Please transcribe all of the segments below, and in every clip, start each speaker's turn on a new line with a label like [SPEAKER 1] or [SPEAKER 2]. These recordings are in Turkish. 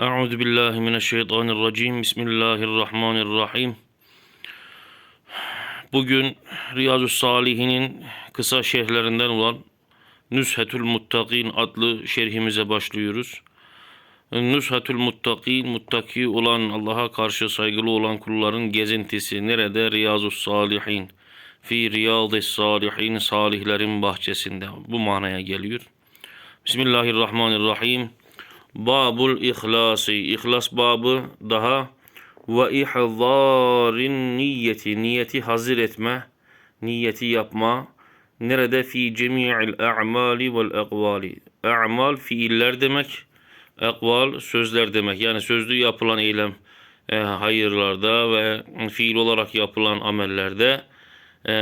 [SPEAKER 1] Euzu billahi mineşşeytanirracim. Bismillahirrahmanirrahim. Bugün Riyazu Salihin'in kısa şerhlerinden olan Nüshetül Muttakin adlı şerhimize başlıyoruz. Nüshetül Muttakin, muttaki olan, Allah'a karşı saygılı olan kulların gezintisi. Nerede? Riyazu Salihin. Fi Riyadis Salihin, salihlerin bahçesinde. Bu manaya geliyor. Bismillahirrahmanirrahim. Babul İhlası. İhlas babı daha ve ihzarin niyeti. Niyeti hazır etme. Niyeti yapma. Nerede? Fi cemi'il a'mali vel ekvali. A'mal fiiller demek. Ekval sözler demek. Yani sözlü yapılan eylem e, hayırlarda ve fiil olarak yapılan amellerde e,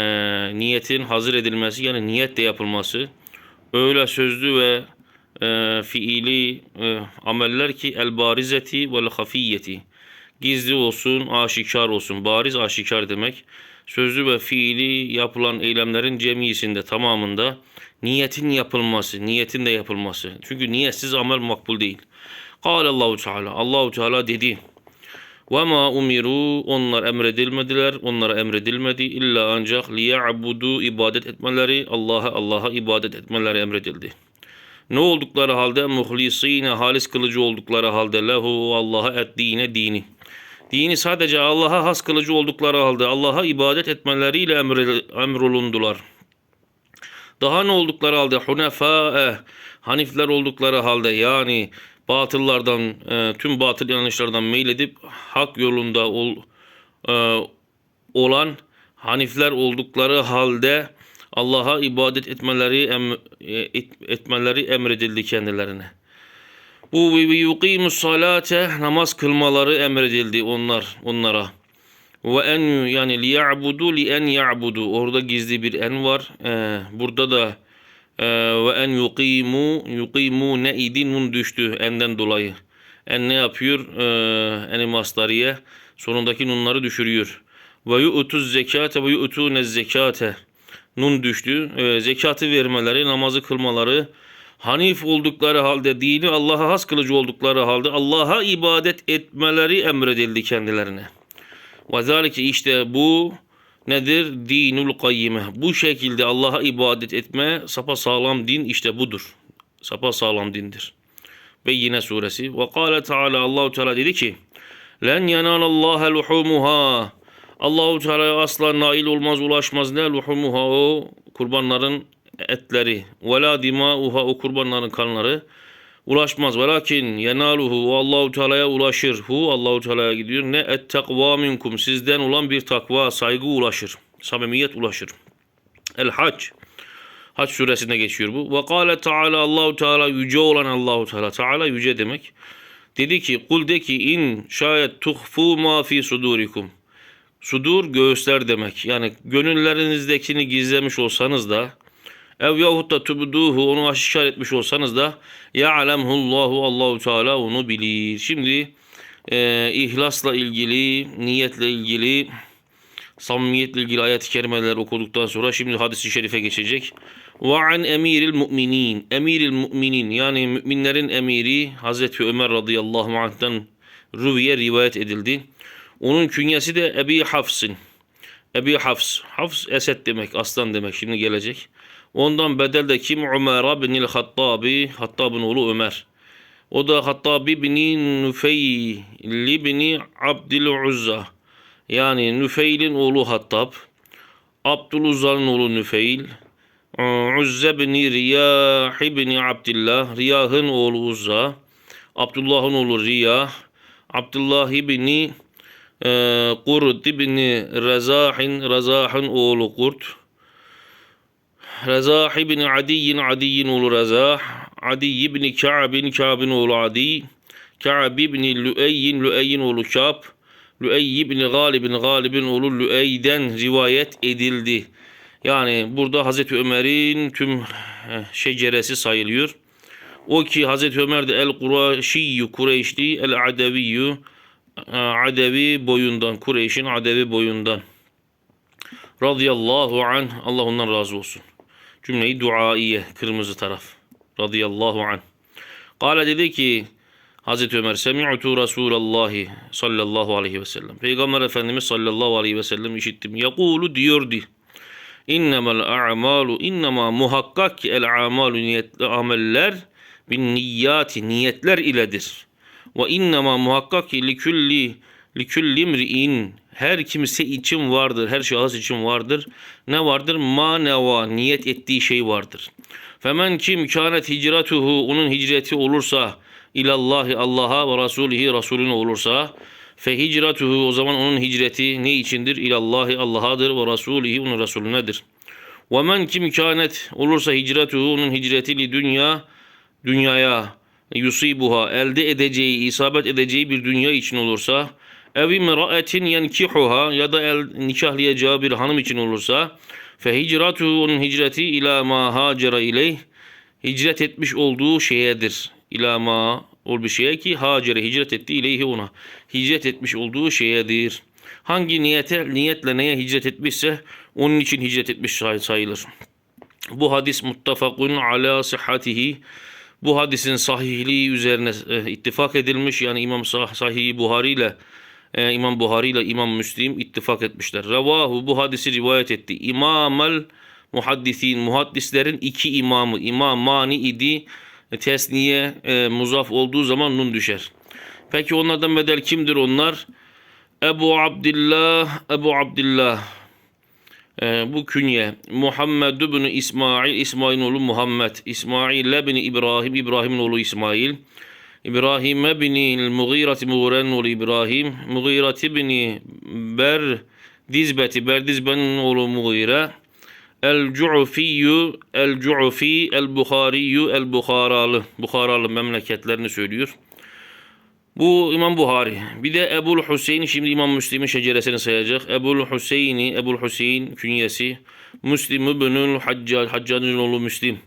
[SPEAKER 1] niyetin hazır edilmesi yani niyetle yapılması öyle sözlü ve e, fiili e, ameller ki el barizeti vel hafiyeti gizli olsun, aşikar olsun. Bariz aşikar demek. Sözlü ve fiili yapılan eylemlerin cemiyisinde tamamında niyetin yapılması, niyetin de yapılması. Çünkü niyetsiz amel makbul değil. Kâle Allahu Teala. Allahu Teala dedi. Ve ma umiru onlar emredilmediler, onlara emredilmedi illa ancak liya'budu ibadet etmeleri, Allah'a Allah'a ibadet etmeleri emredildi. Ne oldukları halde muhlisine halis kılıcı oldukları halde lehu Allah'a et dine dini. Dini sadece Allah'a has kılıcı oldukları halde Allah'a ibadet etmeleriyle emrolundular. Daha ne oldukları halde hunefae hanifler oldukları halde yani batıllardan e, tüm batıl yanlışlardan meyledip hak yolunda ol, e, olan hanifler oldukları halde Allah'a ibadet etmeleri em, e, et, etmeleri emredildi kendilerine. Bu ve yuqimus salate namaz kılmaları emredildi onlar onlara. Ve en yani liya'budu li en ya'budu orada gizli bir en var. Ee, burada da e, ve en yuqimu yuqimu ne idin düştü enden dolayı. En ne yapıyor? Ee, eni masdariye sonundaki nunları düşürüyor. Ve yu'tuz zekate ve yu'tune zekate nun düştü. Ee, zekatı vermeleri, namazı kılmaları, Hanif oldukları halde, dini Allah'a has kılıcı oldukları halde Allah'a ibadet etmeleri emredildi kendilerine. Ve zalike işte bu nedir? Dinul kayyime. Bu şekilde Allah'a ibadet etme sapa sağlam din işte budur. Sapa sağlam dindir. Beyyine suresi. Ve kâle Teala Allahu Teala dedi ki: "Len yenalallaha luhumuha." Allahu Teala'ya asla nail olmaz, ulaşmaz ne luhumuha o kurbanların etleri ve la dimauha o kurbanların kanları ulaşmaz. Velakin yenaluhu o Allahu Teala'ya ulaşır. Hu Allahu Teala'ya gidiyor. Ne et takva minkum sizden olan bir takva, saygı ulaşır. Samimiyet ulaşır. El Hac Hac suresinde geçiyor bu. Ve kâle Teala Allahu Teala yüce olan Allahu Teala. Teala yüce demek. Dedi ki kul de ki in şayet tuhfu ma fi sudurikum. Sudur göğüsler demek. Yani gönüllerinizdekini gizlemiş olsanız da ev yahut da tubduhu onu aşikar etmiş olsanız da ya'lemhullahu Allahu Teala onu bilir. Şimdi e, ihlasla ilgili, niyetle ilgili, samimiyetle ilgili ayet-i kerimeler okuduktan sonra şimdi hadis-i şerife geçecek. Ve an emiril mu'minin. Emiril mu'minin yani müminlerin emiri Hazreti Ömer radıyallahu anh'tan rüviye rivayet edildi. Onun künyesi de Ebi Hafs'ın. Ebi Hafs. Hafs Esed demek, aslan demek. Şimdi gelecek. Ondan bedel de kim? Ömer bin Hattabi. Hattab'ın oğlu Ömer. O da Hattabi bin Nüfeyl bin Abdül Uzza. Yani Nüfeyl'in oğlu Hattab. Abdüluzza'nın oğlu Nüfeyl. Uzza bin Riyah bin Abdullah. Riyah'ın oğlu Uzza. Abdullah'ın oğlu Riyah. Abdullah Kurt bin Rezah'in. Rezah'ın oğlu Kurt. Rezah ibn Adiyin Adiyin oğlu Rezah, Adi ibn Ka'bin Ka'bin oğlu Adi, Ka'b ibn Lüeyyin Lüeyyin oğlu Ka'b, Lüey ibn Galibin Galibin oğlu Lüey'den rivayet edildi. Yani burada Hazreti Ömer'in tüm şeceresi sayılıyor. O ki Hazreti Ömer de El Kureyşiyyu Kureyşli El Adeviyyü Adevi boyundan Kureyş'in Adevi boyundan radıyallahu anh Allah ondan razı olsun. Cümleyi duaiye kırmızı taraf. Radıyallahu anh. Kale dedi ki Hazreti Ömer semi'tu Resulallah sallallahu aleyhi ve sellem. Peygamber Efendimiz sallallahu aleyhi ve sellem işittim. Yakulu diyordu. İnnemel a'malu innema muhakkak ki el a'malu niyetli ameller bin niyyati niyetler iledir. Ve innema muhakkak ki likülli likülli imri'in her kimse için vardır, her şahıs için vardır. Ne vardır? Ma neva niyet ettiği şey vardır. Femen kim kânet hicratuhu onun hicreti olursa ilallahi Allah'a ve rasulihi Resulüne olursa fe hicratuhu o zaman onun hicreti ne içindir? İlallahi Allah'adır ve rasulihi onun Resulünedir. Ve men kim kânet olursa hicratuhu onun hicreti li dünya dünyaya yusibuha elde edeceği, isabet edeceği bir dünya için olursa ev imra'etin yenkihuha ya da el, nikahlayacağı bir hanım için olursa fe onun hicreti ila ma hacera ileyh hicret etmiş olduğu şeyedir. İla ma ol bir şeye ki hacere hicret etti ileyhi ona. Hicret etmiş olduğu şeyedir. Hangi niyete, niyetle neye hicret etmişse onun için hicret etmiş say- sayılır. Bu hadis muttafakun ala sıhhatihi. Bu hadisin sahihliği üzerine e, ittifak edilmiş. Yani İmam Sah Sahih Buhari ile e, İmam Buhari ile İmam Müslim ittifak etmişler. Revahu bu hadisi rivayet etti. İmamel muhaddisin muhaddislerin iki imamı İmam Mani idi. E, Tesniye e, muzaf olduğu zaman nun düşer. Peki onlardan bedel kimdir onlar? Ebu Abdillah Ebu Abdillah ee, bu künye Muhammed bin İsmail İsmail'in oğlu Muhammed İsmail bin İbrahim İbrahim'in oğlu İsmail İbrahim bin Mughirati Mughire'nin oğlu İbrahim Mughirati bin Ber Dizbeti Berdizbe'nin oğlu Mughire El Cu'fiyyu El Cu'fi El Buhariyyu El Bukharalı Bukharalı memleketlerini söylüyor. Bu İmam Buhari. Bir de Ebul Hüseyin şimdi İmam Müslim'in şeceresini sayacak. Ebul Hüseyin'i, Ebul Hüseyin künyesi. Müslim İbnül Haccac, Haccac'ın oğlu Müslim.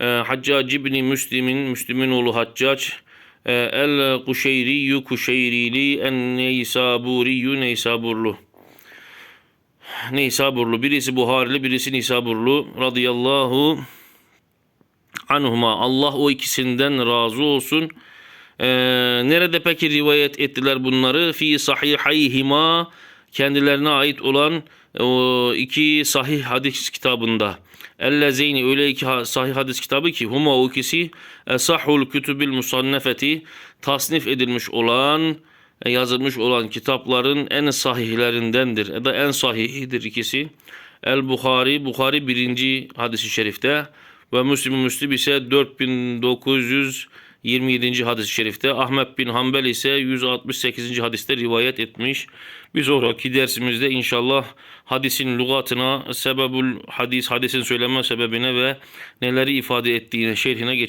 [SPEAKER 1] Ee, Haccac İbni Müslim'in, Müslim'in oğlu Haccac. Ee, El Kuşeyriyyü Kuşeyrili En Neysaburiyyü Neysaburlu. Neysaburlu. Birisi Buharili, birisi Neysaburlu. Radıyallahu anhuma. Allah o ikisinden razı olsun. Ee, nerede peki rivayet ettiler bunları? Fi sahihayhima kendilerine ait olan o iki sahih hadis kitabında. Ellezeyni öyle iki sahih hadis kitabı ki huma o ikisi esahul kütübil musannefeti tasnif edilmiş olan e, yazılmış olan kitapların en sahihlerindendir. Ya da en sahihidir ikisi. El Bukhari, Bukhari birinci hadisi şerifte ve Müslim Müslim ise 4927. hadis-i şerifte. Ahmet bin Hanbel ise 168. hadiste rivayet etmiş. Bir sonraki dersimizde inşallah hadisin lügatına, sebebül hadis, hadisin söyleme sebebine ve neleri ifade ettiğine, şerhine geçeceğiz.